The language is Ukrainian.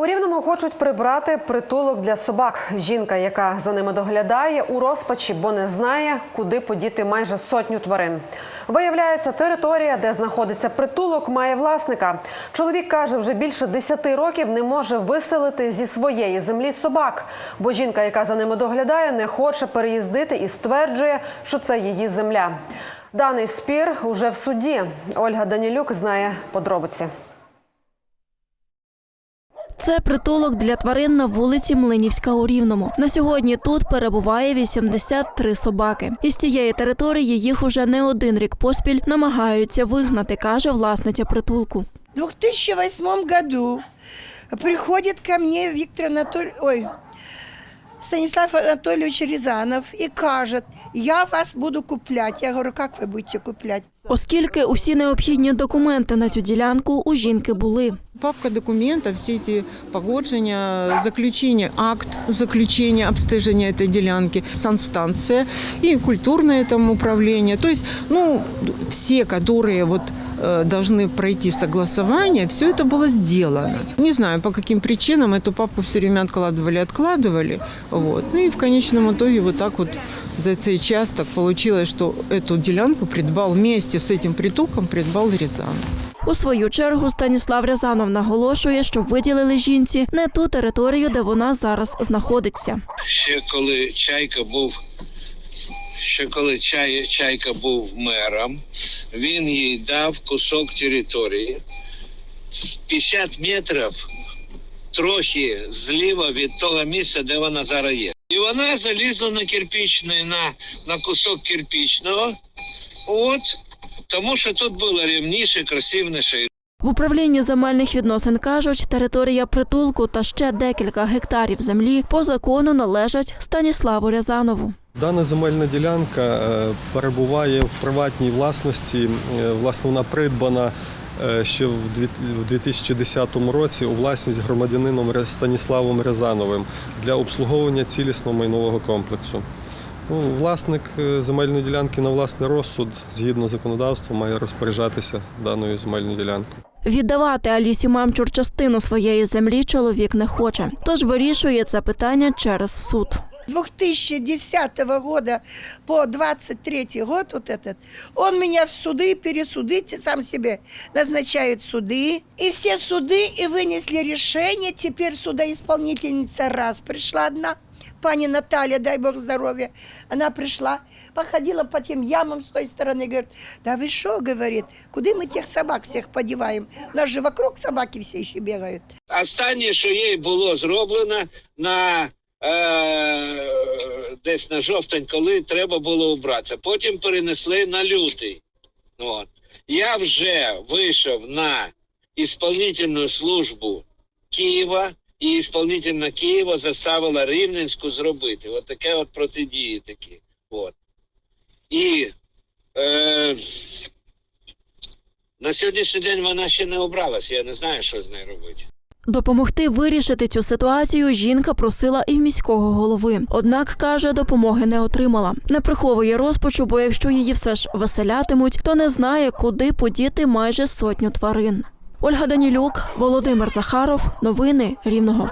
У Рівному хочуть прибрати притулок для собак. Жінка, яка за ними доглядає, у розпачі, бо не знає, куди подіти майже сотню тварин. Виявляється, територія, де знаходиться притулок, має власника. Чоловік каже, вже більше 10 років не може виселити зі своєї землі собак, бо жінка, яка за ними доглядає, не хоче переїздити і стверджує, що це її земля. Даний спір уже в суді. Ольга Данілюк знає подробиці. Це притулок для тварин на вулиці Млинівська у Рівному. На сьогодні тут перебуває 83 собаки. Із цієї території їх уже не один рік поспіль намагаються вигнати, каже власниця притулку. В 2008 году приходит ко мне Виктор Анатольевич, ой, Станислав Анатольевич Рязанов и кажет, я вас буду куплять. Я говорю, как вы будете куплять? Оскільки усі необхідні документи на цю ділянку у жінки були. Папка документов, все эти погоджения, заключение, акт заключения, обстежения этой делянки, санстанция и культурное там управление. То есть, ну, все, которые вот э, должны пройти согласование, все это было сделано. Не знаю, по каким причинам эту папку все время откладывали, откладывали. Вот. Ну и в конечном итоге вот так вот за цей час так получилось, что эту делянку придбал вместе с этим притулком, придбал Рязанов. У свою чергу Станіслав Рязанов наголошує, що виділили жінці не ту територію, де вона зараз знаходиться. ще коли Чайка був. Ще коли Чай, Чайка був мером, він їй дав кусок території 50 метрів трохи зліва від того місця, де вона зараз є. Вона залізла на кирпичний, на, на кусок кирпичного. От, тому що тут було рівніше, красивніше. В управлінні земельних відносин кажуть, територія притулку та ще декілька гектарів землі по закону належать Станіславу Рязанову. Дана земельна ділянка е, перебуває в приватній власності. Е, Власне, вона придбана ще в дві- в 2010 році у власність громадянином Станіславом Рязановим для обслуговування цілісного майнового комплексу. Ну, власник е, земельної ділянки на власний розсуд, згідно законодавства, має розпоряджатися даною земельною ділянкою. Віддавати Алісі Мамчур частину своєї землі чоловік не хоче, тож вирішує це питання через суд. С 2010 года по 23 год вот этот, он меня в суды, пересуды, сам себе назначает суды. И все суды и вынесли решение. Теперь судоисполнительница раз пришла одна, пани Наталья, дай бог здоровья, она пришла, походила по тем ямам с той стороны, говорит, да вы что, говорит, куда мы тех собак всех подеваем? У нас же вокруг собаки все еще бегают. Останнє, що їй було зроблено на е, десь на жовтень, коли треба було убратися. Потім перенесли на лютий. От. Я вже вийшов на ісполнительну службу Києва, і ісполнительна Києва заставила Рівненську зробити. От таке от протидії такі. От. І е, на сьогоднішній день вона ще не обралась. Я не знаю, що з нею робити. Допомогти вирішити цю ситуацію жінка просила і в міського голови. Однак каже, допомоги не отримала. Не приховує розпачу, бо якщо її все ж веселятимуть, то не знає, куди подіти майже сотню тварин. Ольга Данілюк, Володимир Захаров. Новини Рівного.